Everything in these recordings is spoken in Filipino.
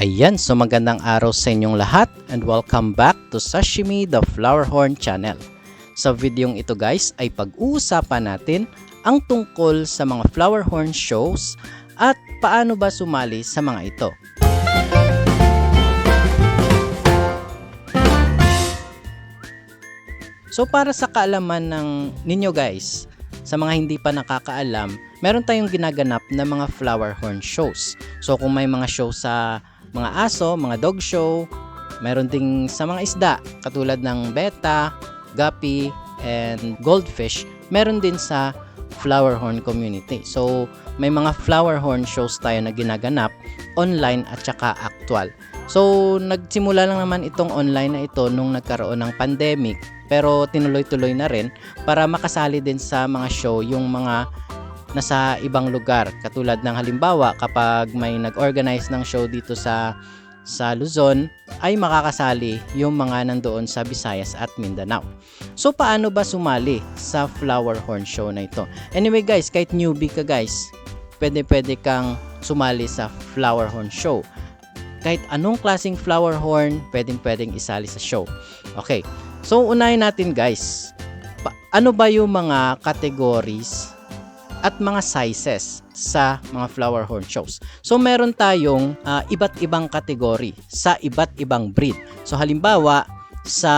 Ayan, so magandang araw sa inyong lahat and welcome back to Sashimi the Flower Horn Channel. Sa videong ito guys ay pag-uusapan natin ang tungkol sa mga flower horn shows at paano ba sumali sa mga ito. So para sa kaalaman ng ninyo guys, sa mga hindi pa nakakaalam, meron tayong ginaganap na mga flower horn shows. So kung may mga show sa mga aso, mga dog show, meron ding sa mga isda katulad ng beta, guppy, and goldfish, meron din sa flower horn community. So may mga flower horn shows tayo na ginaganap online at saka actual. So nagsimula lang naman itong online na ito nung nagkaroon ng pandemic pero tinuloy-tuloy na rin para makasali din sa mga show yung mga nasa ibang lugar katulad ng halimbawa kapag may nag-organize ng show dito sa sa Luzon ay makakasali yung mga nandoon sa Visayas at Mindanao. So paano ba sumali sa flower horn show na ito? Anyway guys, kahit newbie ka guys, pwede pwede kang sumali sa flower horn show. Kahit anong klaseng flower horn, pwedeng pwedeng isali sa show. Okay, so unahin natin guys. Pa- ano ba yung mga categories at mga sizes sa mga flower horn shows. So meron tayong ah, iba't ibang kategory sa iba't ibang breed. So halimbawa sa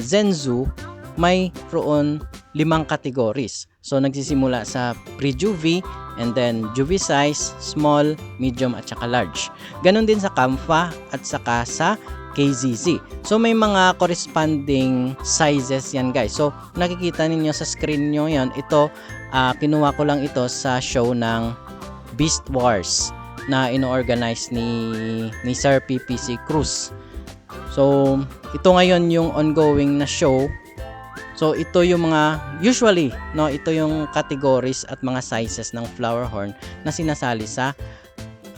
Zenzu may roon limang categories. So nagsisimula sa pre-juvie and then juvie size, small, medium at saka large. Ganon din sa Kamfa at saka sa KZZ. So may mga corresponding sizes yan guys. So nakikita ninyo sa screen nyo yan. Ito ah, kinuha ko lang ito sa show ng Beast Wars na ino-organize ni ni Sir PPC Cruz. So ito ngayon yung ongoing na show. So ito yung mga usually no ito yung categories at mga sizes ng flower horn na sinasali sa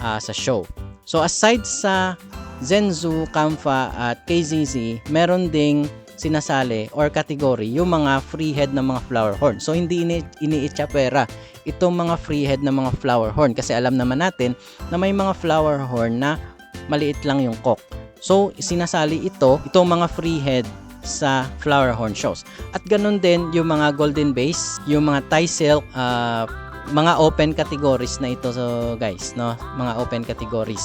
ah, sa show. So aside sa Zenzu, Kamfa at KZZ, meron ding sinasali or category yung mga free head ng mga flower horn. So hindi ini iniitsapera itong mga free head ng mga flower horn kasi alam naman natin na may mga flower horn na maliit lang yung cock. So sinasali ito, itong mga free head sa flower horn shows. At ganun din yung mga golden base, yung mga Thai silk, ah, mga open categories na ito so guys, no? Mga open categories.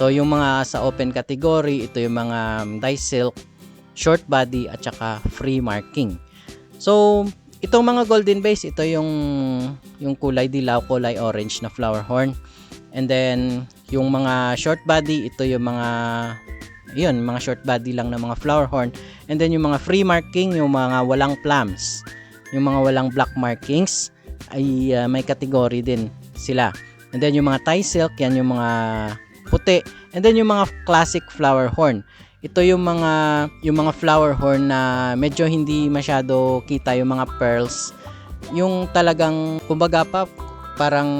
So yung mga sa open category, ito yung mga dye silk, short body at saka free marking. So itong mga golden base, ito yung yung kulay dilaw, kulay orange na flower horn. And then yung mga short body, ito yung mga yun, mga short body lang na mga flower horn. And then yung mga free marking, yung mga walang plums, yung mga walang black markings ay uh, may category din sila. And then yung mga Thai silk, yan yung mga puti. And then yung mga classic flower horn. Ito yung mga yung mga flower horn na medyo hindi masyado kita yung mga pearls. Yung talagang kumbaga pa parang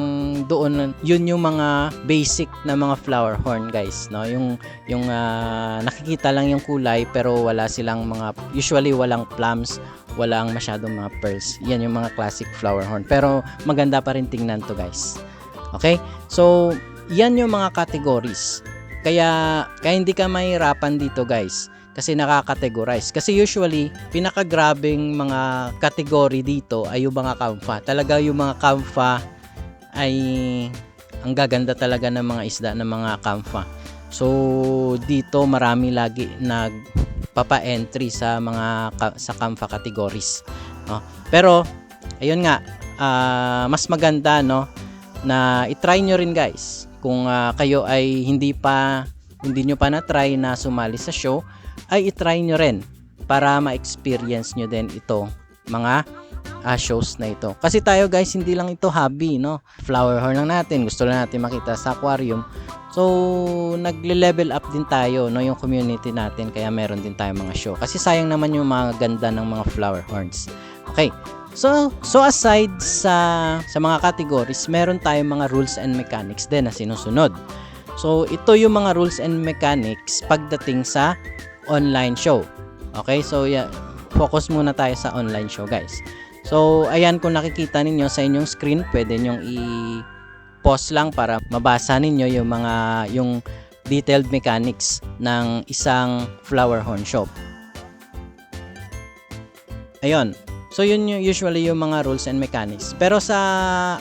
doon yun yung mga basic na mga flower horn guys no yung yung ah, nakikita lang yung kulay pero wala silang mga usually walang plums walang masyadong mga pearls yan yung mga classic flower horn pero maganda pa rin tingnan to guys okay so yan yung mga categories. Kaya, kaya hindi ka mahirapan dito guys. Kasi nakakategorize. Kasi usually, pinakagrabing mga category dito ay yung mga kamfa. Talaga yung mga kamfa ay ang gaganda talaga ng mga isda ng mga kamfa. So, dito marami lagi nagpapa-entry sa mga sa kamfa categories. No? Pero, ayun nga, ah, mas maganda no na i-try nyo rin guys kung ah, kayo ay hindi pa hindi nyo pa na-try na sumali sa show ay i-try nyo rin para ma-experience nyo din ito mga ah, shows na ito. Kasi tayo guys hindi lang ito hobby no? Flower horn lang natin gusto lang natin makita sa aquarium. So nagle-level up din tayo no yung community natin kaya meron din tayo mga show. Kasi sayang naman yung mga ganda ng mga flower horns. Okay So, so aside sa sa mga categories, meron tayong mga rules and mechanics din na sinusunod. So, ito yung mga rules and mechanics pagdating sa online show. Okay? So, yeah, focus muna tayo sa online show, guys. So, ayan kung nakikita ninyo sa inyong screen, pwede nyong i-pause lang para mabasa ninyo yung mga yung detailed mechanics ng isang flower horn show. Ayun. So yun yung usually yung mga rules and mechanics. Pero sa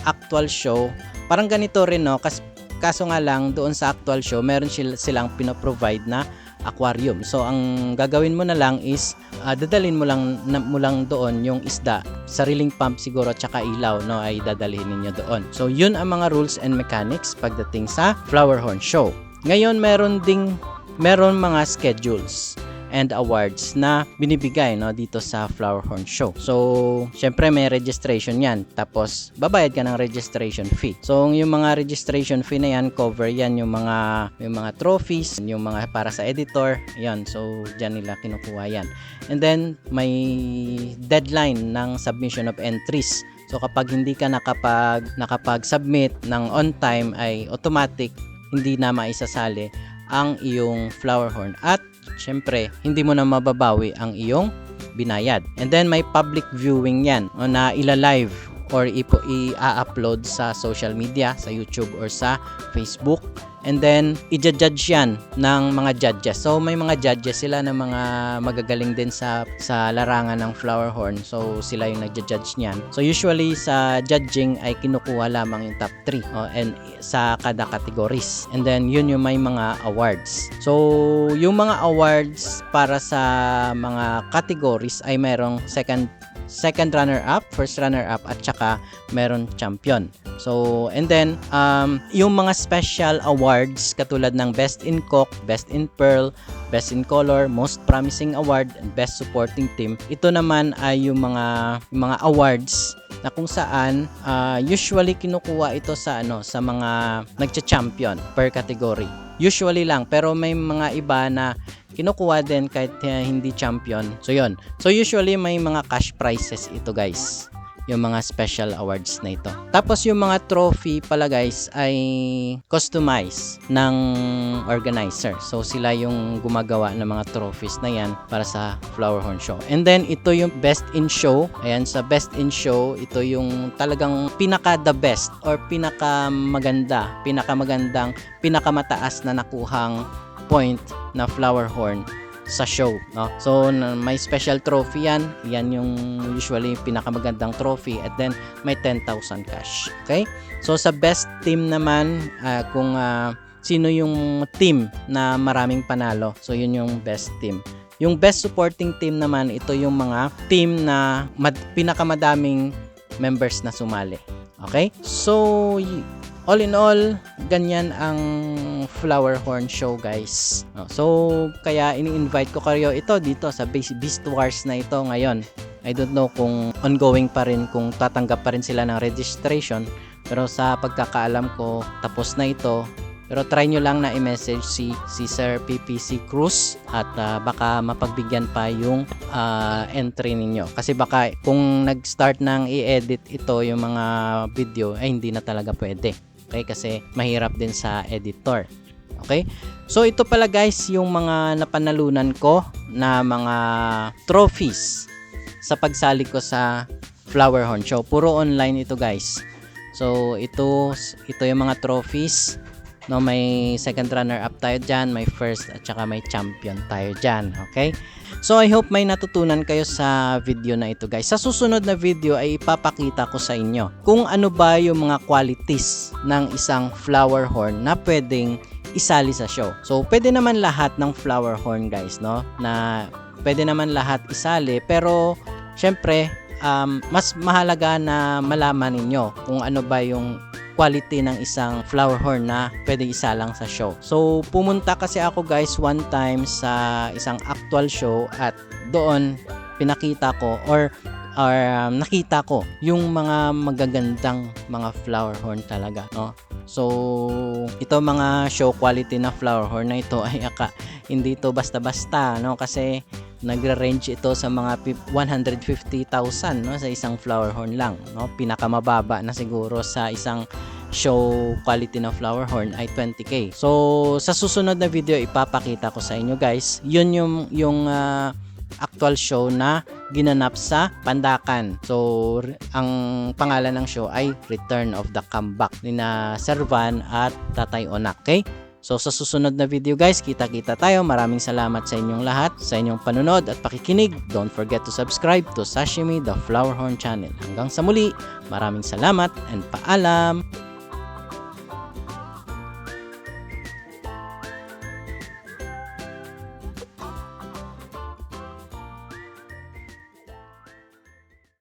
actual show, parang ganito rin no, kas kaso nga lang doon sa actual show, meron sila, silang pinoprovide na aquarium. So ang gagawin mo na lang is ah, dadalhin mo lang na, mo lang doon yung isda. Sariling pump siguro tsaka ilaw no ay dadalhin ninyo doon. So yun ang mga rules and mechanics pagdating sa flower horn show. Ngayon meron ding meron mga schedules and awards na binibigay no dito sa Flower Horn Show. So, syempre may registration 'yan. Tapos babayad ka ng registration fee. So, yung mga registration fee na 'yan, cover 'yan yung mga yung mga trophies, yung mga para sa editor. 'Yan. So, diyan nila kinukuha 'yan. And then may deadline ng submission of entries. So, kapag hindi ka nakapag nakapag-submit ng on time ay automatic hindi na maisasali ang iyong flower horn at syempre hindi mo na mababawi ang iyong binayad. And then may public viewing yan na ila-live or ipo i-upload sa social media sa YouTube or sa Facebook. And then i-judge yan ng mga judges. So may mga judges sila na mga magagaling din sa sa larangan ng flower horn. So sila yung nagja-judge niyan. So usually sa judging ay kinukuha lamang yung top 3 oh, and sa kada categories. And then yun yung may mga awards. So yung mga awards para sa mga categories ay merong second second runner up, first runner up at saka meron champion. So, and then um yung mga special awards katulad ng Best in Cook, Best in Pearl, Best in Color, Most Promising Award, and Best Supporting Team. Ito naman ay yung mga yung mga awards na kung saan ah, usually kinukuha ito sa ano sa mga nagcha-champion per category. Usually lang pero may mga iba na kinukuha din kahit uh, hindi champion. So yon. So usually may mga cash prizes ito guys. Yung mga special awards na ito. Tapos yung mga trophy pala guys ay customize ng organizer. So sila yung gumagawa ng mga trophies na yan para sa Flower Horn Show. And then ito yung best in show. Ayan sa best in show, ito yung talagang pinaka the best or pinaka maganda, pinaka magandang, pinakamataas na nakuhang point na flower horn sa show no? So may special trophy yan. Yan yung usually pinakamagandang trophy. At then may 10,000 cash okay? So sa best team naman ah, kung ah, sino yung team na maraming panalo so yun yung best team. Yung best supporting team naman ito yung mga team na mad- pinakamadaming members na sumali okay? So all in all, ganyan ang flower horn show guys. So, kaya ini-invite ko kayo ito dito sa Beast Wars na ito ngayon. I don't know kung ongoing pa rin, kung tatanggap pa rin sila ng registration. Pero sa pagkakaalam ko, tapos na ito. Pero try nyo lang na i-message si, si Sir PPC Cruz at ah, baka mapagbigyan pa yung ah, entry ninyo. Kasi baka kung nag-start ng i-edit ito yung mga video, ay hindi na talaga pwede. Okay? Kasi mahirap din sa editor. Okay? So ito pala guys yung mga napanalunan ko na mga trophies sa pagsali ko sa Flower Horn Show. Puro online ito guys. So ito ito yung mga trophies. No, may second runner up tayo diyan, may first at saka may champion tayo diyan, okay? So I hope may natutunan kayo sa video na ito guys. Sa susunod na video ay ipapakita ko sa inyo kung ano ba yung mga qualities ng isang flower horn na pwedeng isali sa show. So pwede naman lahat ng flower horn guys, no? Na pwede naman lahat isali pero syempre um, mas mahalaga na malaman ninyo kung ano ba yung quality ng isang flower horn na pwede isalang sa show. So, pumunta kasi ako guys one time sa isang actual show at doon pinakita ko or or um, nakita ko yung mga magagandang mga flower horn talaga, no? So, ito mga show quality na flower horn na ito ay aka, hindi to basta-basta, no? Kasi nagre-range ito sa mga pip- 150,000 no sa isang flower horn lang no pinakamababa na siguro sa isang show quality na flower horn ay 20k so sa susunod na video ipapakita ko sa inyo guys yun yung yung ah, actual show na ginanap sa Pandakan. So, ang pangalan ng show ay Return of the Comeback ni na Sir Van at Tatay Onak. Okay? So sa susunod na video guys, kita-kita tayo. Maraming salamat sa inyong lahat, sa inyong panunod at pakikinig. Don't forget to subscribe to Sashimi the Flower Horn channel. Hanggang sa muli, maraming salamat and paalam!